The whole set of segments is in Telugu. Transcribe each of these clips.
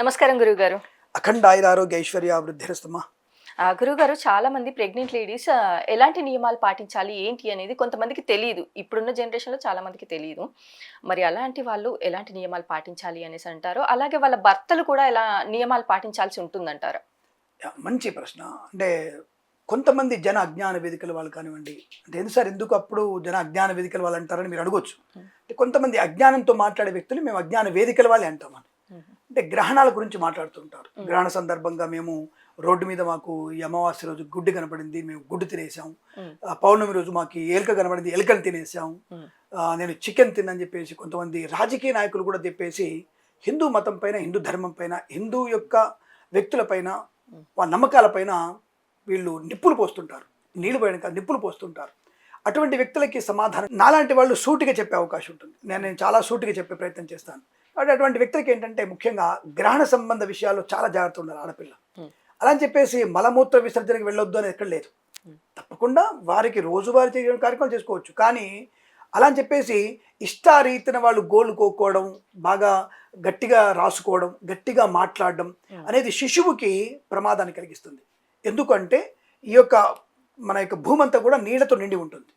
నమస్కారం గురుగారు అఖండ ఆయుర ఆరోగ్య ఐశ్వర్య వృద్ధిరస్తమా ఆ, గురుగారు చాలా మంది ప్రెగ్నెంట్ లేడీస్ ఎలాంటి నియమాలు పాటించాలి ఏంటి అనేది కొంతమందికి తెలియదు ఇప్పుడున్న జనరేషన్లో చాలా మందికి తెలియదు మరి అలాంటి వాళ్ళు ఎలాంటి నియమాలు పాటించాలి అనేసి అంటారు. అలాగే వాళ్ళ భర్తలు కూడా ఎలా నియమాలు పాటించాల్సి ఉంటుందంటారు? మంచి ప్రశ్న. అంటే కొంతమంది జన అజ్ఞాన వేదికల వాళ్ళు కానివ్వండి అంటే ఎందుకు సార్ ఎందుకు అప్పుడు జన అజ్ఞాన వేదికల వాళ్ళు అంటారని మీరు అడగొచ్చు. అంటే కొంతమంది అజ్ఞానంతో మాట్లాడే వ్యక్తులు మేము అజ్ఞాన వేదికల వాళ్ళే అంటామని అంటే గ్రహణాల గురించి మాట్లాడుతుంటారు. గ్రహణ సందర్భంగా మేము రోడ్డు మీద మాకు ఈ అమావాస్య రోజు గుడ్డు కనపడింది మేము గుడ్డు తినేసాం పౌర్ణమి రోజు మాకు ఎలుక కనపడింది ఎలుకలు తినేసాం నేను చికెన్ తిన్నని చెప్పేసి కొంతమంది రాజకీయ నాయకులు కూడా చెప్పేసి హిందూ మతం పైన హిందూ ధర్మం పైన హిందూ యొక్క వ్యక్తుల పైన వాళ్ళ నమ్మకాల పైన వీళ్ళు నిప్పులు పోస్తుంటారు. నీళ్ళు పోయిన కాదు, నిప్పులు పోస్తుంటారు. అటువంటి వ్యక్తులకి సమాధానం నాలాంటి వాళ్ళు సూటిగా చెప్పే అవకాశం ఉంటుంది. నేను నేను చాలా సూటిగా చెప్పే ప్రయత్నం చేస్తాను. కాబట్టి అటువంటి వ్యక్తులకి ఏంటంటే ముఖ్యంగా గ్రహణ సంబంధ విషయాల్లో చాలా జాగ్రత్త ఉండాలి ఆడపిల్ల. అలా అని చెప్పేసి మలమూత్ర విసర్జనకి వెళ్ళొద్దు అని ఎక్కడ లేదు. తప్పకుండా వారికి రోజువారీ చేయడం కార్యక్రమాలు చేసుకోవచ్చు కానీ అలా అని చెప్పేసి ఇష్టారీతిన వాళ్ళు గోళ్ళు కోక్కోవడం బాగా గట్టిగా రాసుకోవడం గట్టిగా మాట్లాడడం. అనేది శిశువుకి ప్రమాదాన్ని కలిగిస్తుంది ఎందుకంటే ఈ యొక్క మన యొక్క భూమి అంతా కూడా నీళ్ళతో నిండి ఉంటుంది.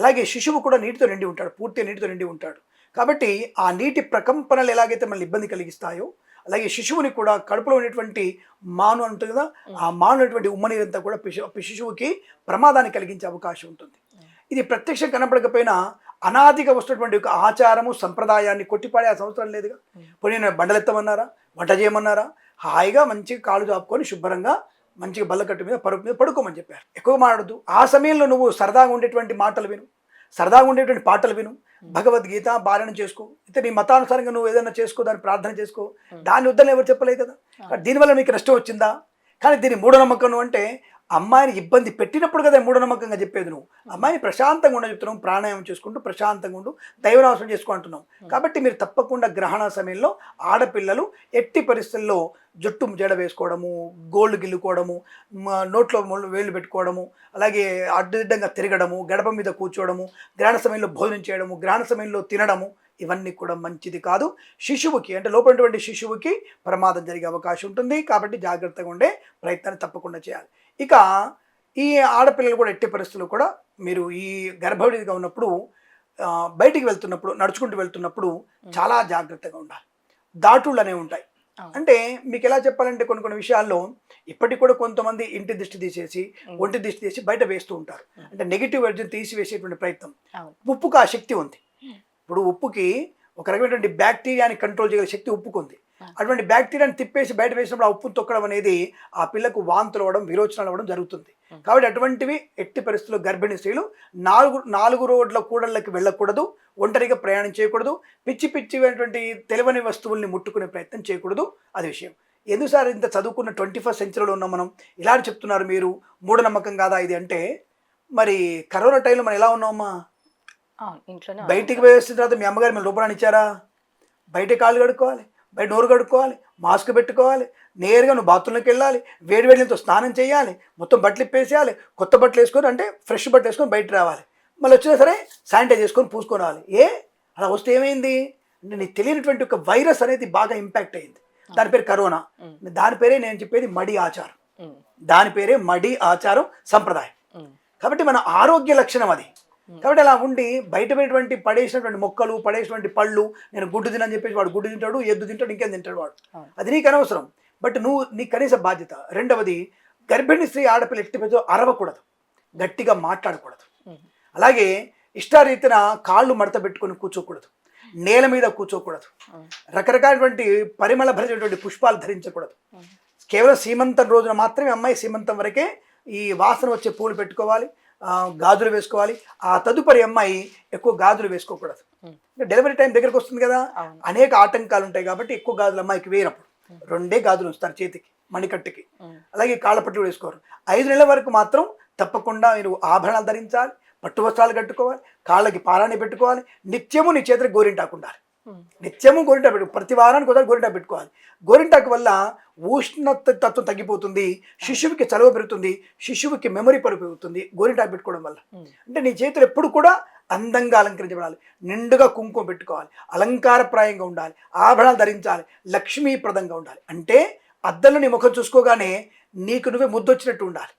అలాగే శిశువు కూడా నీటితో నిండి ఉంటాడు పూర్తిగా నీటితో నిండి ఉంటాడు కాబట్టి ఆ నీటి ప్రకంపనలు ఎలాగైతే మనల్ని ఇబ్బంది కలిగిస్తాయో అలాగే శిశువుని కూడా కడుపులో ఉన్నటువంటి మాను అంటుంది కదా ఆ మాను ఉన్నటువంటి ఉమ్మనీరంతా కూడా పిశు శిశువుకి ప్రమాదాన్ని కలిగించే అవకాశం ఉంటుంది. ఇది ప్రత్యక్షం కనపడకపోయినా అనాదిగా వస్తున్నటువంటి ఒక ఆచారము సంప్రదాయాన్ని కొట్టిపాడే ఆ సంవత్సరం లేదుగా. పోనీ నేను బండలెత్తమన్నారా వంట చేయమన్నారా హాయిగా మంచిగా కాళ్ళు చాపుకొని శుభ్రంగా మంచిగా బల్లకట్టు మీద పరుపు మీద పడుకోమని చెప్పారు. ఎక్కువ మాట్లాడద్దు. ఆ సమయంలో నువ్వు సరదాగా ఉండేటువంటి మాటలు విను. సరదాగా ఉండేటువంటి పాటలు విను. భగవద్గీత బాలన చేసుకో. అయితే నీ మతానుసారంగా నువ్వు ఏదైనా చేసుకో దాన్ని ప్రార్థన చేసుకో. దాన్ని వద్దని ఎవరు చెప్పలేదు కదా? దీనివల్ల నీకు నష్టం వచ్చిందా? కానీ దీని మూఢనమ్మకం అంటే అమ్మాయిని ఇబ్బంది పెట్టినప్పుడు కదా మూఢనమ్మకంగా చెప్పేది నువ్వు. అమ్మాయిని ప్రశాంతంగా ఉండ చెప్తున్నాం ప్రాణాయామం చేసుకుంటూ ప్రశాంతంగా ఉండు దైవనాశనం చేసుకో అంటున్నాం కాబట్టి మీరు తప్పకుండా గ్రహణ సమయంలో ఆడపిల్లలు ఎట్టి పరిస్థితుల్లో జుట్టు జడ వేసుకోవడము గోళ్ళు గిల్లుకోవడము నోట్లో వేళ్ళు పెట్టుకోవడము అలాగే అడ్డదిడ్డంగా తిరగడము గడప మీద కూర్చోవడము గ్రహణ సమయంలో భోజనం చేయడము గ్రహణ సమయంలో తినడము ఇవన్నీ కూడా మంచిది కాదు. శిశువుకి అంటే లోపలటువంటి శిశువుకి ప్రమాదం జరిగే అవకాశం ఉంటుంది. కాబట్టి జాగ్రత్తగా ఉండే ప్రయత్నాన్ని తప్పకుండా చేయాలి. ఇక ఈ ఆడపిల్లలు కూడా ఎట్టి పరిస్థితుల్లో కూడా మీరు ఈ గర్భవతిగా ఉన్నప్పుడు బయటికి వెళ్తున్నప్పుడు నడుచుకుంటూ వెళ్తున్నప్పుడు చాలా జాగ్రత్తగా ఉండాలి. దాటుళ్ళు అనేవి ఉంటాయి. అంటే మీకు ఎలా చెప్పాలంటే కొన్ని కొన్ని విషయాల్లో ఇప్పటికి కూడా కొంతమంది ఇంటి దిష్టి తీసేసి ఒంటి దిష్టి తీసి బయట వేస్తూ ఉంటారు. అంటే నెగిటివ్ ఎనర్జీని తీసివేసేటువంటి ప్రయత్నం. ఉప్పుకు ఆ శక్తి ఉంది. ఇప్పుడు ఉప్పుకి ఒక రకమైనటువంటి బ్యాక్టీరియాని కంట్రోల్ చేయగల శక్తి ఉప్పుకు ఉంది అటువంటి బ్యాక్టీరియాని తిప్పేసి బయట వేసినప్పుడు ఆ ఉప్పును తొక్కడం అనేది ఆ పిల్లకు వాంతులు అవ్వడం విరోచనాలు అవ్వడం జరుగుతుంది. కాబట్టి అటువంటివి ఎట్టి పరిస్థితుల్లో గర్భిణీ స్త్రీలు నాలుగు నాలుగు రోడ్ల కూడళ్ళకి వెళ్ళకూడదు ఒంటరిగా ప్రయాణం చేయకూడదు పిచ్చి పిచ్చివైనటువంటి తెలివని వస్తువుల్ని ముట్టుకునే ప్రయత్నం చేయకూడదు. అది విషయం. ఎందుకు సార్ ఇంత చదువుకున్న ట్వంటీ ఫస్ట్ సెంచరీలో ఉన్నాం మనం? ఇలా చెప్తున్నారు మీరు. మూఢనమ్మకం కాదా ఇది అంటే? మరి కరోనా టైంలో మనం ఎలా ఉన్నామమ్మా? బయటికి వేసిన తర్వాత మీ అమ్మగారు మీరు లోపల ఇచ్చారా బయట కాళ్ళు కడుక్కోవాలి. బయట నోరు కడుక్కోవాలి మాస్క్ పెట్టుకోవాలి నేరుగా నువ్వు బాత్రూంలోకి వెళ్ళాలి వేడి వేడి నీళ్ళతో స్నానం చేయాలి మొత్తం బట్టలు ఇప్పేసేయాలి కొత్త బట్టలు వేసుకొని అంటే ఫ్రెష్ బట్టలు వేసుకొని బయట రావాలి. మళ్ళీ వచ్చినా సరే శానిటైజ్ చేసుకొని పూసుకొని రావాలి ఏ? అలా వస్తే ఏమైంది? నీకు తెలియనటువంటి ఒక వైరస్ అనేది బాగా ఇంపాక్ట్ అయింది. దాని పేరు కరోనా. దాని పేరే నేను చెప్పేది మడి ఆచారం. దాని పేరే మడి ఆచారం సంప్రదాయం. కాబట్టి మన ఆరోగ్య లక్షణం అది. కాబట్టి అలా ఉండి బయట పోయినటువంటి పడేసినటువంటి మొక్కలు పడేసినటువంటి పళ్ళు నేను గుడ్డు తినని చెప్పేసి వాడు గుడ్డు తింటాడు ఎద్దు తింటాడు ఇంకేం తింటాడు వాడు. అది నీకు అనవసరం. బట్ నువ్వు నీ కనీస బాధ్యత. రెండవది గర్భిణీ స్త్రీ ఆడపిల్ల ఎట్టి పెద్ద అరవకూడదు. గట్టిగా మాట్లాడకూడదు. అలాగే ఇష్టారీతిన కాళ్ళు మడత పెట్టుకొని కూర్చోకూడదు. నేల మీద కూర్చోకూడదు. రకరకాలటువంటి పరిమళ భరినటువంటి పుష్పాలు ధరించకూడదు. కేవలం సీమంతం రోజున మాత్రమే అమ్మాయి సీమంతం వరకే ఈ వాసన వచ్చే పూలు పెట్టుకోవాలి. గాజులు వేసుకోవాలి. ఆ తదుపరి అమ్మాయి ఎక్కువ గాజులు వేసుకోకూడదు. డెలివరీ టైం దగ్గరకు వస్తుంది కదా. అనేక ఆటంకాలు ఉంటాయి కాబట్టి ఎక్కువ గాజులు అమ్మాయికి వేయనప్పుడు. రెండే గాజులు ఉంచుతారు చేతికి మణికట్టుకి. అలాగే కాళ్ళపట్టు వేసుకోరు. ఐదు నెలల వరకు మాత్రం తప్పకుండా మీరు ఆభరణాలు ధరించాలి పట్టు వస్త్రాలు కట్టుకోవాలి కాళ్ళకి పారాన్ని పెట్టుకోవాలి నిత్యము నీ చేతికి గోరింటాకు ఉండాలి. ఉమ్, నిత్యము గోరింటా పెట్టు ప్రతి వారానికి ఒకసారి గోరింటా పెట్టుకోవాలి. గోరింటాకు వల్ల ఉష్ణత తత్వం తగ్గిపోతుంది శిశువుకి చలవ పెరుగుతుంది శిశువుకి మెమరీ పరుగు పెరుగుతుంది గోరింటాకు పెట్టుకోవడం వల్ల. అంటే నీ చేతులు ఎప్పుడు కూడా అందంగా అలంకరించబడాలి నిండుగా కుంకుమ పెట్టుకోవాలి అలంకారప్రాయంగా ఉండాలి ఆభరణాలు ధరించాలి లక్ష్మీప్రదంగా ఉండాలి. అంటే అద్దంలో నీ ముఖం చూసుకోగానే నీకు నువ్వే ముద్దొచ్చినట్టు ఉండాలి.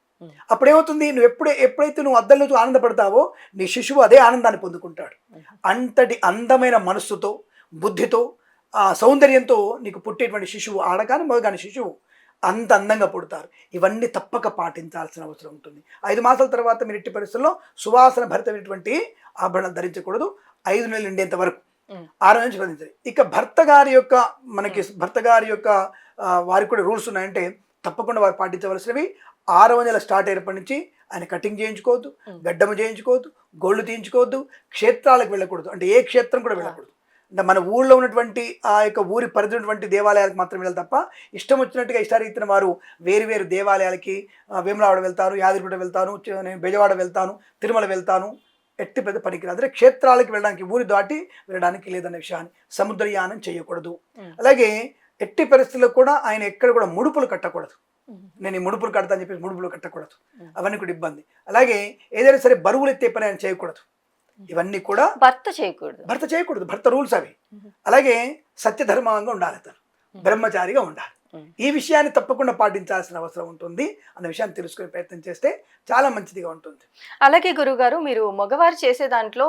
అప్పుడేమవుతుంది? నువ్వు ఎప్పుడే ఎప్పుడైతే నువ్వు అద్దంలో ఆనందపడతావో నీ శిశువు అదే ఆనందాన్ని పొందుకుంటాడు. అంతటి అందమైన మనస్సుతో బుద్ధితో ఆ సౌందర్యంతో నీకు పుట్టేటువంటి శిశువు ఆడగాని మగగాని శిశువు అంత అందంగా పుడతారు. ఇవన్నీ తప్పక పాటించాల్సిన అవసరం ఉంటుంది. ఐదు మాసాల తర్వాత మీరు ఎట్టి పరిస్థితుల్లో సువాసన భరితమైనటువంటి ఆభరణాలు ధరించకూడదు. ఐదు నెలలు నిండేంత వరకు. ఆరు నుంచి ధరించాలి ఇక భర్త గారి యొక్క మనకి భర్త గారి యొక్క వారికి కూడా రూల్స్ ఉన్నాయంటే తప్పకుండా వారు పాటించవలసినవి. ఆరవ నెల స్టార్ట్ అయినప్పటి నుంచి ఆయన కటింగ్ చేయించుకోవద్దు. గడ్డము చేయించుకోవద్దు గోళ్ళు తీయించుకోవద్దు క్షేత్రాలకు వెళ్ళకూడదు. అంటే ఏ క్షేత్రం కూడా వెళ్ళకూడదు. అంటే మన ఊళ్ళో ఉన్నటువంటి ఆ యొక్క ఊరి పరిధి ఉన్నటువంటి దేవాలయాలకు మాత్రం వెళ్ళాలి తప్ప ఇష్టం వచ్చినట్టుగా ఇష్టారీతిన వారు వేరు వేరు దేవాలయాలకి వేములవాడ వెళ్తాను యాదగిరిగుట్ట వెళ్తాను నేను బెజవాడ వెళ్తాను తిరుమల వెళ్తాను ఎట్టి పెద్ద పనికిరాదు అంటే క్షేత్రాలకు వెళ్ళడానికి ఊరి దాటి వెళ్ళడానికి లేదన్న విషయాన్ని సముద్రయానం చేయకూడదు. అలాగే ఎట్టి పరిస్థితుల్లో కూడా ఆయన ఎక్కడ కూడా ముడుపులు కట్టకూడదు. నేను ఈ ముడుపులు కడతా అని చెప్పి ముడుపులు కట్టకూడదు. అవన్నీ కూడా ఇబ్బంది అలాగే ఏదైనా సరే బరువులు ఎత్తే పని ఆయన చేయకూడదు ఇవన్నీ కూడా భర్త చేయకూడదు. భర్త చేయకూడదు. భర్త రూల్స్ అవి. అలాగే సత్యధర్మంగా ఉండాలి అతను. బ్రహ్మచారిగా ఉండాలి. ఈ విషయాన్ని తప్పకుండా పాటించాల్సిన అవసరం ఉంటుంది అన్న విషయాన్ని తెలుసుకునే ప్రయత్నం చేస్తే చాలా మంచిదిగా ఉంటుంది. అలాగే గురుగారు మీరు మగవారు చేసే దాంట్లో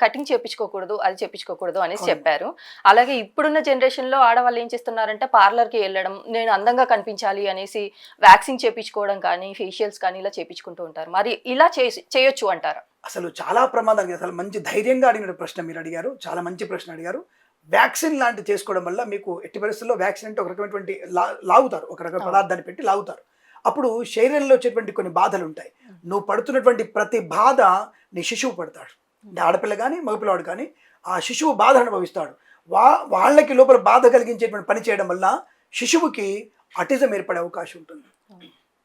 కటింగ్ చేపించుకోకూడదు అది చేపించుకోకూడదు అనేసి. చెప్పారు. అలాగే ఇప్పుడున్న జనరేషన్లో ఆడవాళ్ళు ఏం చేస్తున్నారంటే పార్లర్కి వెళ్ళడం నేను అందంగా కనిపించాలి అనేసి వ్యాక్సింగ్ చేపించుకోవడం కానీ ఫేషియల్స్ కానీ ఇలా చేపించుకుంటూ ఉంటారు. మరి ఇలా చేయొచ్చు అంటారా? అసలు చాలా ప్రమాదాలు అసలు మంచి ధైర్యంగా అడిగిన ప్రశ్న మీరు అడిగారు. చాలా మంచి ప్రశ్న అడిగారు. వ్యాక్సిన్ లాంటి చేసుకోవడం వల్ల మీకు ఎట్టి పరిస్థితుల్లో వ్యాక్సిన్ అంటే ఒక రకమైనటువంటి లా- లాగుతారు. ఒక రకమైన. పదార్థాన్ని పెట్టి లాగుతారు. అప్పుడు శరీరంలో వచ్చేటువంటి కొన్ని బాధలు ఉంటాయి. నువ్వు పడుతున్నటువంటి ప్రతి బాధ నీ శిశువు పడతాడు. అంటే ఆడపిల్ల కానీ మగపిల్లవాడు కానీ ఆ శిశువు బాధ అనుభవిస్తాడు. వా వాళ్ళకి లోపల బాధ కలిగించేటువంటి పని చేయడం వల్ల శిశువుకి అటిజం ఏర్పడే అవకాశం ఉంటుంది.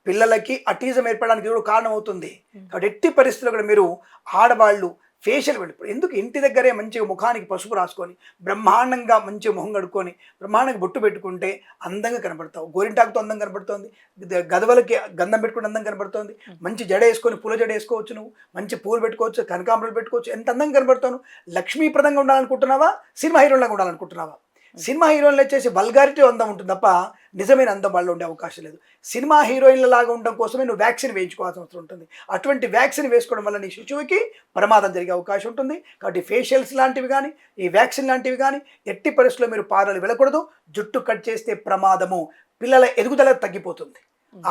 పిల్లలకి అటిజం ఏర్పడడానికి కూడా కారణం అవుతుంది కాబట్టి ఎట్టి పరిస్థితుల్లో కూడా మీరు ఆడవాళ్ళు ఫేషియల్ వెళ్ళిపోయి ఎందుకు ఇంటి దగ్గరే మంచిగా ముఖానికి పసుపు రాసుకొని బ్రహ్మాండంగా మంచిగా మొహం కడుక్కొని బ్రహ్మాండంగా బొట్టు పెట్టుకుంటే అందంగా కనబడతావు. గోరింటాకుతో అందం కనబడుతోంది. గదవలకి గంధం పెట్టుకుని అందం కనబడుతోంది. మంచి జడ వేసుకొని పూల జడ వేసుకోవచ్చు నువ్వు. మంచి పూలు పెట్టుకోవచ్చు కనకాంబరాలు పెట్టుకోవచ్చు. ఎంత అందంగా కనబడతావు లక్ష్మీప్రదంగా ఉండాలనుకుంటున్నావా? సినిమా హీరోలాగా ఉండాలనుకుంటున్నావా? సినిమా హీరోయిన్లు వచ్చేసి వల్గారిటీ అందం ఉంటుంది తప్ప నిజమైన అందం వాళ్ళు ఉండే అవకాశం లేదు. సినిమా హీరోయిన్ల లాగా ఉండడం కోసమే నువ్వు వ్యాక్సిన్ వేయించుకోవాల్సిన అవసరం ఉంటుంది. అటువంటి వ్యాక్సిన్ వేసుకోవడం వల్ల నీ శిశువుకి ప్రమాదం జరిగే అవకాశం ఉంటుంది. కాబట్టి ఫేషియల్స్ లాంటివి కానీ ఈ వ్యాక్సిన్ లాంటివి కానీ ఎట్టి పరిస్థితుల్లో మీరు పారలు వెళ్ళకూడదు జుట్టు కట్ చేస్తే ప్రమాదము. పిల్లల ఎదుగుదల తగ్గిపోతుంది.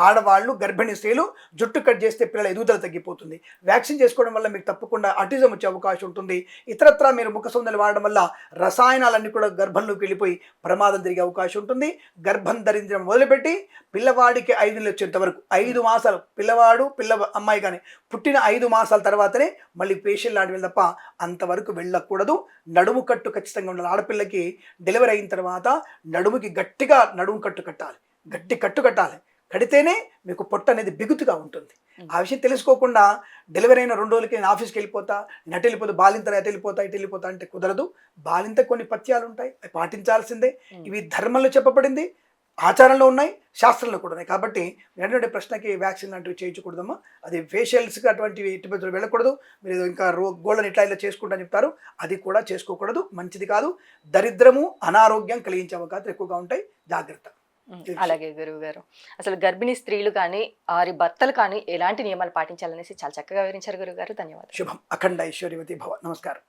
ఆడవాళ్ళు గర్భిణీ స్త్రీలు జుట్టు కట్ చేస్తే పిల్లల ఎదుగుదల తగ్గిపోతుంది. వ్యాక్సిన్ చేసుకోవడం వల్ల మీకు తప్పకుండా అటిజం వచ్చే అవకాశం ఉంటుంది. ఇతరత్రా మీరు ముఖ సౌందర్యం వాడడం వల్ల రసాయనాలన్నీ కూడా గర్భంలోకి వెళ్ళిపోయి ప్రమాదం జరిగే అవకాశం ఉంటుంది. గర్భం ధరించడం మొదలుపెట్టి పిల్లవాడికి ఐదు నెలలు వచ్చేంత వరకు ఐదు మాసాలు పిల్లవాడు పిల్ల అమ్మాయి కానీ పుట్టిన ఐదు మాసాల తర్వాతనే మళ్ళీ పేషెంట్ లాంటి తప్ప అంతవరకు వెళ్ళకూడదు. నడుము కట్టు ఖచ్చితంగా ఉండాలి. ఆడపిల్లకి డెలివరీ అయిన తర్వాత నడుముకి గట్టిగా నడుము కట్టు కట్టాలి. గట్టి కట్టు కట్టాలి. కడితేనే మీకు పొట్ట అనేది బిగుతుగా ఉంటుంది. ఆ విషయం తెలుసుకోకుండా డెలివరీ అయిన రెండు రోజులకి నేను ఆఫీస్కి వెళ్ళిపోతా నేను అటు వెళ్ళిపోతా బాలింత అటు వెళ్ళిపోతా ఇటు వెళ్ళిపోతా అంటే కుదరదు. బాలింత కొన్ని పథ్యాలు ఉంటాయి అవి పాటించాల్సిందే. ఇవి ధర్మంలో చెప్పబడింది ఆచారంలో ఉన్నాయి శాస్త్రంలో కూడా ఉన్నాయి. కాబట్టి రెండో ప్రశ్నకి వ్యాక్సిన్ లాంటివి చేయించకూడదమ్మా. అది ఫేషియల్స్కి అటువంటివి ఎట్టి పరిస్థితుల్లో వెళ్ళకూడదు. మీరు ఇంకా రో గోల్డెన్ ఇట్లా ఇలా చేసుకుంటా చెప్తారు. అది కూడా చేసుకోకూడదు మంచిది కాదు. దరిద్రము అనారోగ్యం కలిగించే అవకాశాలు ఎక్కువగా ఉంటాయి. జాగ్రత్త. అలాగే గురువు గారు. అసలు గర్భిణీ స్త్రీలు కానీ వారి భర్తలు కానీ ఎలాంటి నియమాలు పాటించాలనేసి చాలా చక్కగా వివరించారు గురువు గారు. ధన్యవాదాలు. శుభం. అఖండ ఐశ్వర్యవతి భవ నమస్కారం.